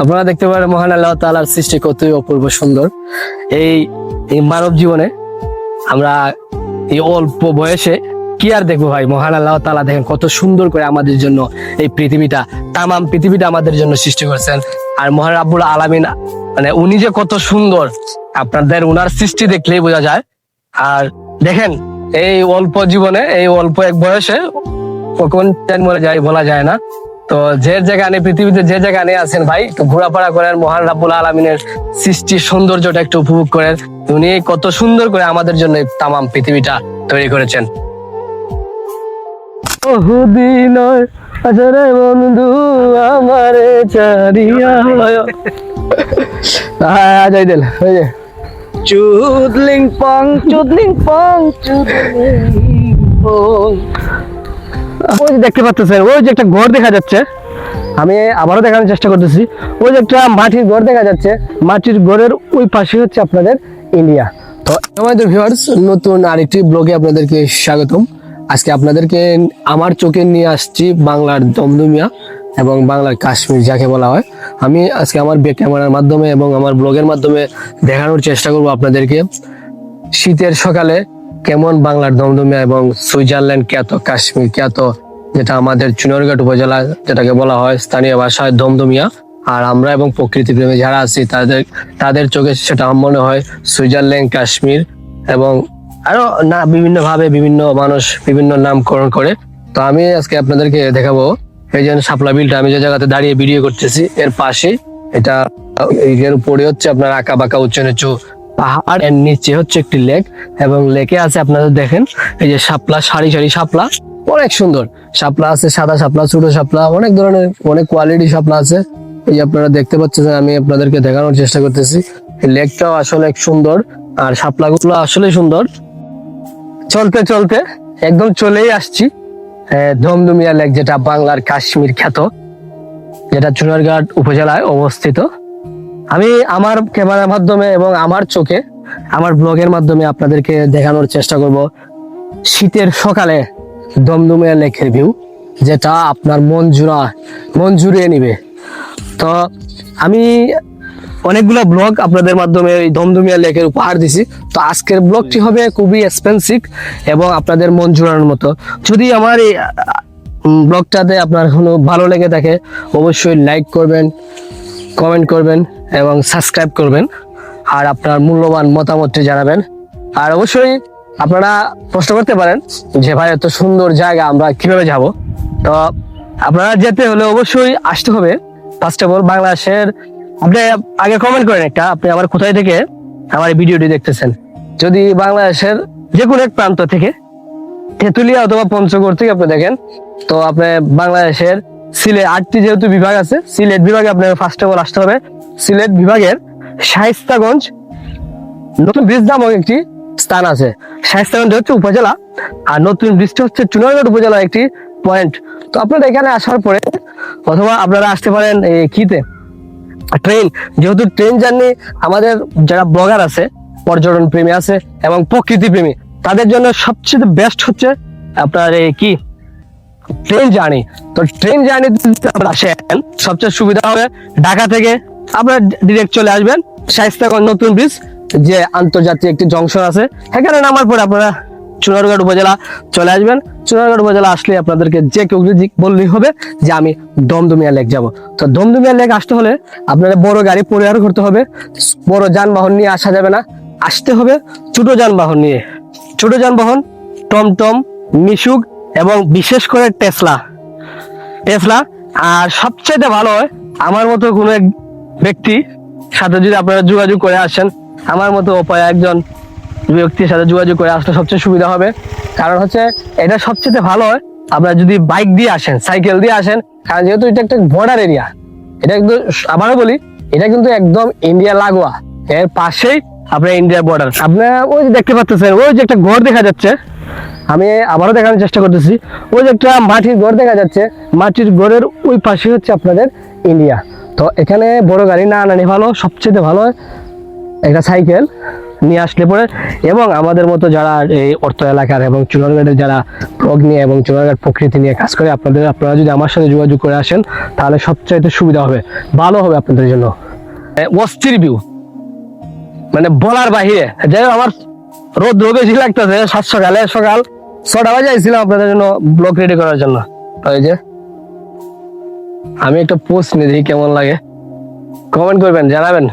আপনারা দেখতে পারেন মহান আল্লাহ তালার সৃষ্টি কতই অপূর্ব সুন্দর। এই এই মানব জীবনে আমরা এই অল্প বয়সে কি আর দেখব ভাই? মহান আল্লাহ তালা দেখেন কত সুন্দর করে আমাদের জন্য এই পৃথিবীটা, তামাম পৃথিবীটা আমাদের জন্য সৃষ্টি করেছেন। আর মহান আব্বুল আলামিন মানে উনি যে কত সুন্দর, আপনাদের উনার সৃষ্টি দেখলেই বোঝা যায়। আর দেখেন, এই অল্প জীবনে, এই অল্প এক বয়সে কখন মরে যায় বলা যায় না। তো যে জায়গা নিয়ে পৃথিবীতে যে জায়গা নিয়ে আছেন ভাই, একটু ঘোরাফেরা করেন, মহান রাব্বুল আলমিনের সৃষ্টির সৌন্দর্যটা একটু উপভোগ করেন। উনি কত সুন্দর করে আমাদের জন্য তামাম পৃথিবীটা তৈরি করেছেন। বন্ধু আমারে চারিয়া দিল চুদলিং পং চুদলিং পং চুদলিং পং। ওই যে দেখতে পাচ্ছেন, ওই যে একটা ঘর দেখা যাচ্ছে। আমি আবারও দেখানোর চেষ্টা করতেছি। ওই যে একটা মাটির ঘর দেখা যাচ্ছে। মাটির ঘরের ওই পাশে হচ্ছে আপনাদের ইন্ডিয়া তো আমাদের ভিউয়ার্স নতুন আরেকটি ব্লগে আপনাদেরকে স্বাগতম। আজকে আপনাদেরকে আমার চোখে নিয়ে আসছি বাংলার দমদমিয়া এবং বাংলার কাশ্মীর, যাকে বলা হয়। আমি আজকে আমার বে ক্যামেরার মাধ্যমে এবং আমার ব্লগের মাধ্যমে দেখানোর চেষ্টা করব আপনাদেরকে। শীতের সকালে কেমন বাংলার দমদমিয়া এবং সুইজারল্যান্ড, খ্যাত কাশ্মীর, খ্যাত যেটা আমাদের চুনারঘাট উপজেলা যেটাকে বলা হয় স্থানীয় ভাষায় দমদমিয়া। আর আমরা এবং প্রকৃতি প্রেমী যারা আছি, তাদের তাদের চোখে সেটা মনে হয় সুইজারল্যান্ড, কাশ্মীর এবং আরও না বিভিন্ন ভাবে বিভিন্ন মানুষ বিভিন্ন নামকরণ করে। তো আমি আজকে আপনাদেরকে দেখাবো এই যে শাপলা বিলটা। আমি যে জায়গাতে দাঁড়িয়ে ভিডিও করতেছি, এর পাশে এটা, এর উপরে হচ্ছে আপনার আঁকা বাঁকা উঁচু নিচু পাহাড় এর নিচে হচ্ছে একটি লেক এবং লেকে আছে, আপনারা দেখেন, এই যে শাপলা, সারি সারি শাপলা, অনেক সুন্দর। শাপলা আছে, সাদা শাপলা, ছোট শাপলা, অনেক ধরনের, অনেক কোয়ালিটি শাপলা আছে। এই আপনারা দেখতে পাচ্ছেন, আমি আপনাদেরকে দেখানোর চেষ্টা করতেছি। লেকটাও আসলে সুন্দর, আর শাপলা গুলো আসলে সুন্দর। চলতে চলতে, একদম চলেই আসছি। ধমধমিয়া লেক যেটা বাংলার কাশ্মীর খ্যাত, যেটা চুনারঘাট উপজেলায় অবস্থিত। আমি আমার ক্যামেরার মাধ্যমে এবং আমার চোখে, আমার ব্লগের মাধ্যমে আপনাদেরকে দেখানোর চেষ্টা করব শীতের সকালে দমদমিয়া লেকের ভিউ যেটা আপনার মন জুড়া মন জুড়িয়ে নিবে। তো আমি অনেকগুলো ব্লগ আপনাদের মাধ্যমে এই দমদমিয়া লেকের উপহার দিছি। তো আজকের ব্লগটি হবে খুবই এক্সপেন্সিভ এবং আপনাদের মন জুড়ানোর মতো। যদি আমার এই ব্লগটাতে আপনার কোনো ভালো লেগে থাকে, অবশ্যই লাইক করবেন কমেন্ট করবেন। এবং সাবস্ক্রাইব করবেন আর আপনার মূল্যবান মতামতটি জানাবেন। আর অবশ্যই আপনারা প্রশ্ন করতে পারেন যে, ভাই, এত সুন্দর জায়গা, আমরা কীভাবে যাব? তো আপনারা যেতে হলে অবশ্যই আসতে হবে। ফার্স্ট অফ অল বাংলাদেশের আপনি আগে কমেন্ট করেন একটা, আপনি আমার কোথায় থেকে আমার ভিডিওটি দেখতেছেন? যদি বাংলাদেশের যে কোনো এক প্রান্ত থেকে, তেঁতুলিয়া অথবা পঞ্চগড় থেকে আপনি দেখেন, তো আপনি বাংলাদেশের সিলেট আটটি যেহেতু বিভাগ আছে, সিলেট বিভাগে আপনার ফার্স্ট অফ অল আসতে হবে। সিলেট বিভাগের শাইস্তাগঞ্জ নতুন ব্রিজ নামক একটি স্থান আছে। শাইস্তাগঞ্জ হচ্ছে উপজেলা আর নতুন ব্রিজটা হচ্ছে চুনারগড় উপজেলার একটি পয়েন্ট তো আপনারা এখানে আসার পরে অথবা আপনারা আসতে পারেন কিতে ট্রেন যেহেতু ট্রেন জার্নি আমাদের যারা ব্লগার আছে, পর্যটন প্রেমী আছে এবং প্রকৃতি প্রেমী, তাদের জন্য সবচেয়ে বেস্ট হচ্ছে আপনার এই কি? ট্রেন জার্নি তো ট্রেন জার্নি আসেন, সবচেয়ে সুবিধা হবে ঢাকা থেকে আপনারা ডিরেক্ট চলে আসবেন শাইস্তাগঞ্জ নতুন ব্রিজ যে আন্তর্জাতিক একটি জংশন আছে। সেখানে নামার পরে আপনারা চুনারগড় উপজেলা চলে আসবেন। চুনারগড় উপজেলা আসলে আপনাদেরকে যে কেউ বললেই হবে যে আমি দমদমিয়া লেক যাব। তো দমদমিয়া লেক আসতে হলে আপনাদের বড় গাড়ি পরিহার করতে হবে। বড় যানবাহন নিয়ে আসা যাবে না। আসতে হবে ছোট যানবাহন নিয়ে। ছোট যানবাহন, টমটম, মিশুক এবং বিশেষ করে টেসলা। টেসলা, আর সবচেয়ে ভালো হয়, আমার মতো কোনো ব্যক্তি সাথে যদি আপনারা যোগাযোগ করে আসেন, আমার মতো উপায় একজন ব্যক্তির সাথে যোগাযোগ করে আসলে সবচেয়ে সুবিধা হবে। কারণ হচ্ছে, এটা সবচেয়ে ভালো হয়, আপনারা যদি বাইক দিয়ে আসেন, সাইকেল দিয়ে আসেন, কারণ যেহেতু এটা একটা বর্ডার এরিয়া এটা কিন্তু আবারও বলি, এটা কিন্তু একদম ইন্ডিয়া লাগোয়া। এর পাশেই আপনার ইন্ডিয়ার বর্ডার আপনারা ওই যে দেখতে পাচ্ছেন ওই যে একটা ঘর দেখা যাচ্ছে, আমি আবারও দেখানোর চেষ্টা করতেছি, ওই যে একটা মাটির ঘর দেখা যাচ্ছে, মাটির ঘরের ওই পাশে হচ্ছে আপনাদের ইন্ডিয়া তো এখানে বড় গাড়ি না আনানি ভালো, সবচেয়ে ভালো একটা সাইকেল নিয়ে আসলে পরে এবং আমাদের মতো যারা এই অর্থ এলাকার এবং চুনারঘাটের যারা ব্লগ নিয়ে এবং চুনারঘাট প্রকৃতি নিয়ে কাজ করে আপনাদের, আপনারা যদি আমার সাথে যোগাযোগ করে আসেন, তাহলে সবচাইতে সুবিধা হবে, ভালো হবে আপনাদের জন্য। অস্থির ভিউ মানে বলার বাহিরে। যাই হোক, আমার রোদ রোদ বেশি লাগতেছে, সাত সকালে সকাল ছটা বাজে আইছিলাম আপনাদের জন্য ব্লগ রেডি করার জন্য। তো এই যে আমি একটা পোস্ট নিয়ে দেখি কেমন লাগে। কমেন্ট করবেন জানাবেন।